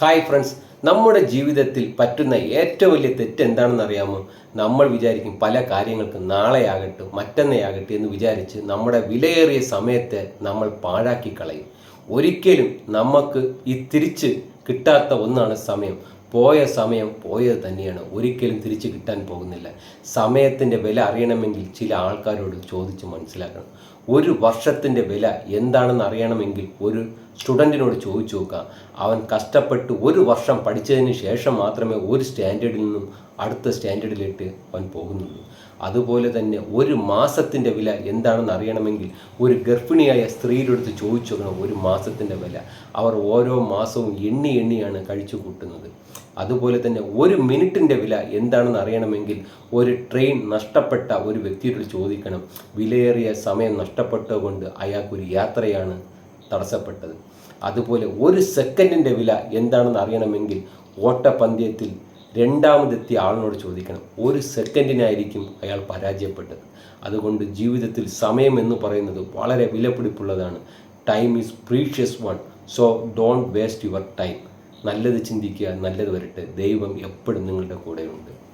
Hi friends നമ്മുടെ ജീവിതത്തിൽ പറ്റുന്ന ഏറ്റവും വലിയ തെറ്റ് എന്താണെന്ന് അറിയാമോ? നമ്മൾ വിചാരിക്കും പല കാര്യങ്ങൾക്കും നാളെയാകട്ടെ മറ്റന്നയാകട്ടെ എന്ന് വിചാരിച്ച് നമ്മുടെ വിലയേറിയ സമയത്തെ നമ്മൾ പാഴാക്കി കളയും. ഒരിക്കലും നമുക്ക് ഈ തിരിച്ച് കിട്ടാത്ത ഒന്നാണ് സമയം. പോയ സമയം പോയത് തന്നെയാണ്. ഒരിക്കലും തിരിച്ചു കിട്ടാൻ പോകുന്നില്ല. സമയത്തിന്റെ വില അറിയണമെങ്കിൽ ചില ആൾക്കാരോട് ചോദിച്ച് മനസ്സിലാക്കണം. ഒരു വർഷത്തിന്റെ വില എന്താണെന്ന് അറിയണമെങ്കിൽ ഒരു സ്റ്റുഡന്റിനോട് ചോദിച്ചു നോക്കുക അവൻ കഷ്ടപ്പെട്ട് ഒരു വർഷം പഠിച്ചതിന് ശേഷം മാത്രമേ ഒരു സ്റ്റാൻഡേർഡിൽ നിന്നും അടുത്ത സ്റ്റാൻഡേർഡിലേക്ക് അവൻ പോകുന്നുള്ളൂ. അതുപോലെ തന്നെ ഒരു മാസത്തിന്റെ വില എന്താണെന്ന് അറിയണമെങ്കിൽ ഒരു ഗർഭിണിയായ സ്ത്രീയുടെ അടുത്ത് ചോദിച്ചു നോക്കണം ഒരു മാസത്തിന്റെ വില. അവർ ഓരോ മാസവും എണ്ണി എണ്ണിയാണ് കഴിച്ചു കൂട്ടുന്നത്. അതുപോലെ തന്നെ ഒരു മിനിറ്റിന്റെ വില എന്താണെന്ന് അറിയണമെങ്കിൽ ഒരു ട്രെയിൻ നഷ്ടപ്പെട്ട ഒരു വ്യക്തിയോട് ചോദിക്കണം. വിലയേറിയ സമയം നഷ്ടപ്പെട്ടതുകൊണ്ട് അയാൾക്കൊരു യാത്രയാണ് തടസ്സപ്പെട്ടത്. അതുപോലെ ഒരു സെക്കൻഡിന്റെ വില എന്താണെന്ന് അറിയണമെങ്കിൽ ഓട്ടപന്തയത്തിൽ രണ്ടാമതെത്തിയ ആളിനോട് ചോദിക്കണം ഒരു സെക്കൻഡിനായിരിക്കും അയാൾ പരാജയപ്പെട്ടത്. അതുകൊണ്ട് ജീവിതത്തിൽ സമയം എന്ന് പറയുന്നത് വളരെ വിലപിടിപ്പുള്ളതാണ്. Time is precious one so don't waste your time നല്ലത് ചിന്തിക്കുക നല്ലത് വരട്ടെ. ദൈവം എപ്പോഴും നിങ്ങളുടെ കൂടെയുണ്ട്.